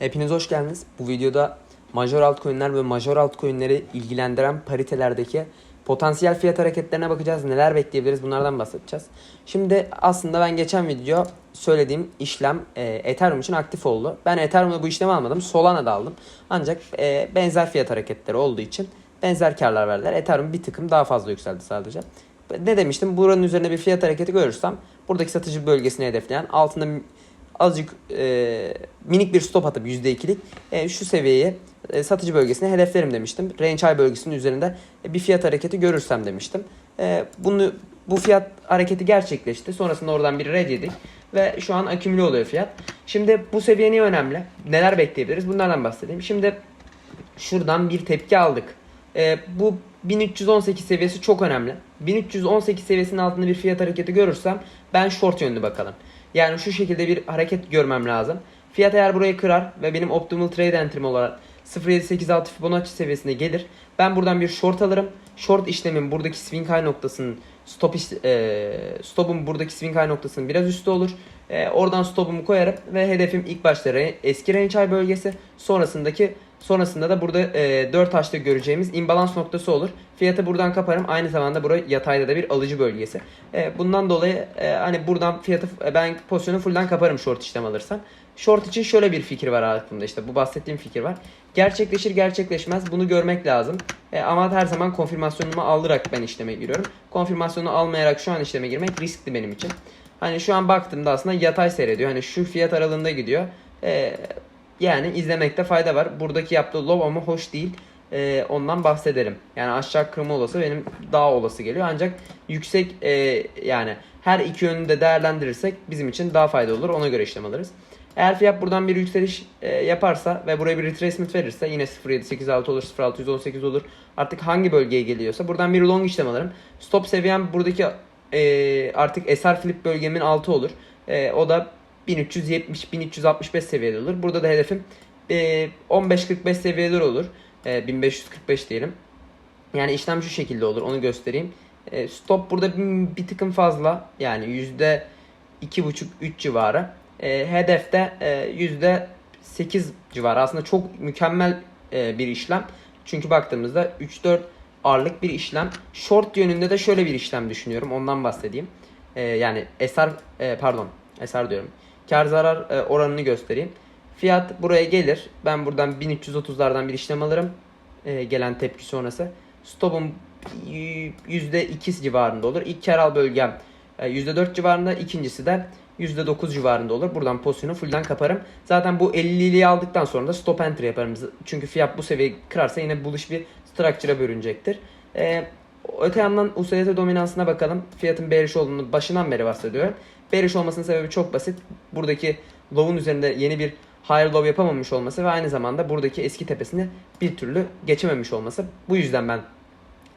Hepiniz hoş geldiniz. Bu videoda major altcoin'ler ve major altcoin'leri ilgilendiren paritelerdeki potansiyel fiyat hareketlerine bakacağız. Neler bekleyebiliriz bunlardan bahsedeceğiz. Şimdi aslında ben geçen video söylediğim işlem e, Ethereum için aktif oldu. Ben Ethereum'da bu işlemi almadım. Solana'da aldım. Ancak e, benzer fiyat hareketleri olduğu için benzer karlar verdiler. Ethereum bir tıkım daha fazla yükseldi sadece. Ne demiştim? Buranın üzerinde bir fiyat hareketi görürsem buradaki satıcı bölgesini hedefleyen altında azıcık e, minik bir stop atıp %2'lik e, şu seviyeyi e, satıcı bölgesine hedeflerim demiştim. Range high bölgesinin üzerinde e, bir fiyat hareketi görürsem demiştim. E, bunu bu fiyat hareketi gerçekleşti. Sonrasında oradan bir red yedik ve şu an akümüle oluyor fiyat. Şimdi bu seviye niye önemli? Neler bekleyebiliriz? Bunlardan bahsedeyim. Şimdi şuradan bir tepki aldık. E, bu 1318 seviyesi çok önemli. 1318 seviyesinin altında bir fiyat hareketi görürsem ben short yönlü bakalım. Yani şu şekilde bir hareket görmem lazım. Fiyat eğer burayı kırar ve benim optimal trade entry'm olarak 0.786 Fibonacci seviyesine gelir. Ben buradan bir short alırım. Short işlemim buradaki swing high noktasının stop iş, e, stopum buradaki swing high noktasının biraz üstü olur. E, oradan stopumu koyarım ve hedefim ilk başta eski range high bölgesi sonrasındaki sonrasında da burada e, 4 taşta göreceğimiz imbalans noktası olur. Fiyatı buradan kaparım. Aynı zamanda burası yatayda da bir alıcı bölgesi. E, bundan dolayı e, hani buradan fiyatı e, ben pozisyonu fullden kaparım short işlem alırsam. Short için şöyle bir fikir var aklımda işte bu bahsettiğim fikir var. Gerçekleşir gerçekleşmez bunu görmek lazım. E, ama her zaman konfirmasyonumu alarak ben işleme giriyorum. Konfirmasyonu almayarak şu an işleme girmek riskli benim için. Hani şu an baktığımda aslında yatay seyrediyor. Hani şu fiyat aralığında gidiyor. E, yani izlemekte fayda var. Buradaki yaptığı low ama hoş değil. E, ondan bahsederim. Yani aşağı kırma olası benim daha olası geliyor. Ancak yüksek e, yani her iki yönünü de değerlendirirsek bizim için daha faydalı olur. Ona göre işlem alırız. Eğer fiyat buradan bir yükseliş e, yaparsa ve buraya bir retracement verirse yine 0.786 olur, 0.618 olur. Artık hangi bölgeye geliyorsa buradan bir long işlem alırım. Stop seviyem buradaki e, artık SR flip bölgemin altı olur. E, o da 1370-1365 seviyede olur. Burada da hedefim e, 15-45 seviyeler olur. E, 1545 diyelim. Yani işlem şu şekilde olur. Onu göstereyim. E, stop burada bir, bir tıkım fazla. Yani yüzde iki buçuk üç civarı. E, hedefte e, yüzde 8 civarı. Aslında çok mükemmel e, bir işlem. Çünkü baktığımızda 3-4 ağırlık bir işlem. Short yönünde de şöyle bir işlem düşünüyorum. Ondan bahsedeyim. E, yani eser e, pardon eser diyorum. Kar zarar e, oranını göstereyim. Fiyat buraya gelir. Ben buradan 1330'lardan bir işlem alırım. E, gelen tepki sonrası. Stop'um y- %2 civarında olur. İlk kar al bölgem e, %4 civarında. ikincisi de %9 civarında olur. Buradan pozisyonu fullden kaparım. Zaten bu 50'liği aldıktan sonra da stop entry yaparım. Çünkü fiyat bu seviyeyi kırarsa yine buluş bir structure'a bölünecektir. Ee, öte yandan USDT dominansına bakalım. Fiyatın bearish olduğunu başından beri bahsediyorum. Bearish olmasının sebebi çok basit. Buradaki low'un üzerinde yeni bir higher low yapamamış olması ve aynı zamanda buradaki eski tepesini bir türlü geçememiş olması. Bu yüzden ben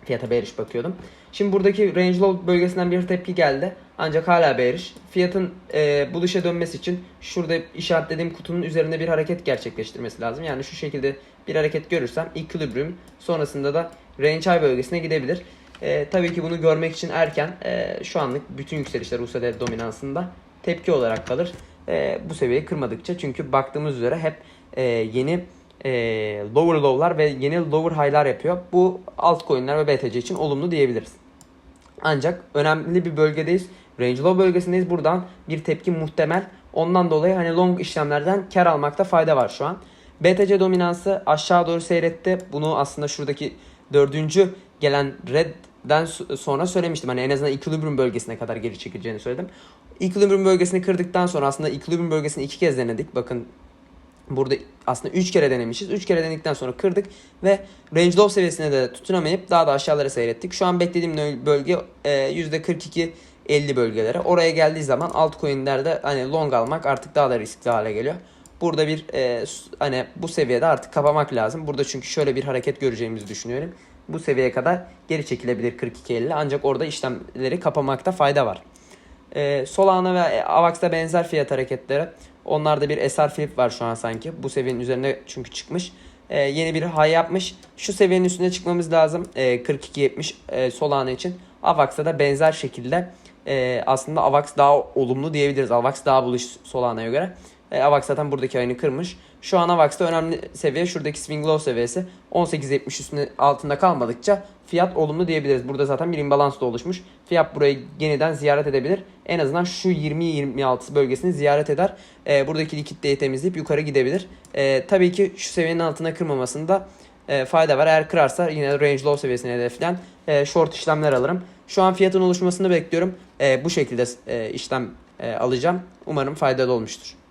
fiyata bearish bakıyordum. Şimdi buradaki range low bölgesinden bir tepki geldi. Ancak hala bearish. Fiyatın e, bu dışa dönmesi için şurada işaretlediğim kutunun üzerinde bir hareket gerçekleştirmesi lazım. Yani şu şekilde bir hareket görürsem equilibrium sonrasında da high bölgesine gidebilir. E, tabii ki bunu görmek için erken. E, şu anlık bütün yükselişler USD dominansında tepki olarak kalır. E, bu seviyeyi kırmadıkça çünkü baktığımız üzere hep e, yeni e, lower low'lar ve yeni lower high'lar yapıyor. Bu altcoin'ler ve BTC için olumlu diyebiliriz. Ancak önemli bir bölgedeyiz. Range low bölgesindeyiz. Buradan bir tepki muhtemel. Ondan dolayı hani long işlemlerden kar almakta fayda var şu an. BTC dominansı aşağı doğru seyretti. Bunu aslında şuradaki dördüncü gelen redden sonra söylemiştim. Hani en azından equilibrium bölgesine kadar geri çekileceğini söyledim. Equilibrium bölgesini kırdıktan sonra aslında equilibrium bölgesini iki kez denedik. Bakın Burada aslında 3 kere denemişiz. 3 kere denedikten sonra kırdık ve range low seviyesine de tutunamayıp daha da aşağılara seyrettik. Şu an beklediğim bölge e, %42 50 bölgelere. Oraya geldiği zaman altcoin'lerde hani long almak artık daha da riskli hale geliyor. Burada bir e, hani bu seviyede artık kapamak lazım. Burada çünkü şöyle bir hareket göreceğimizi düşünüyorum. Bu seviyeye kadar geri çekilebilir 42.50 ancak orada işlemleri kapamakta fayda var. E, Solana ve Avax'ta benzer fiyat hareketleri. Onlarda bir SR flip var şu an sanki. Bu seviyenin üzerine çünkü çıkmış. Ee, yeni bir high yapmış. Şu seviyenin üstüne çıkmamız lazım. Ee, 42.70 e, Solana için. Avax'ta da benzer şekilde e, aslında Avax daha olumlu diyebiliriz. Avax daha buluş Solana'ya göre. E, AVAX zaten buradaki ayını kırmış. Şu an AVAX'ta önemli seviye şuradaki swing low seviyesi 18.70 üstünde altında kalmadıkça fiyat olumlu diyebiliriz. Burada zaten bir imbalans da oluşmuş. Fiyat burayı yeniden ziyaret edebilir. En azından şu 20-26 bölgesini ziyaret eder. E, buradaki likiditeyi temizleyip yukarı gidebilir. E, tabii ki şu seviyenin altına kırmamasında e, fayda var. Eğer kırarsa yine range low seviyesine hedefleyen e, short işlemler alırım. Şu an fiyatın oluşmasını bekliyorum. E, bu şekilde e, işlem e, alacağım. Umarım faydalı olmuştur.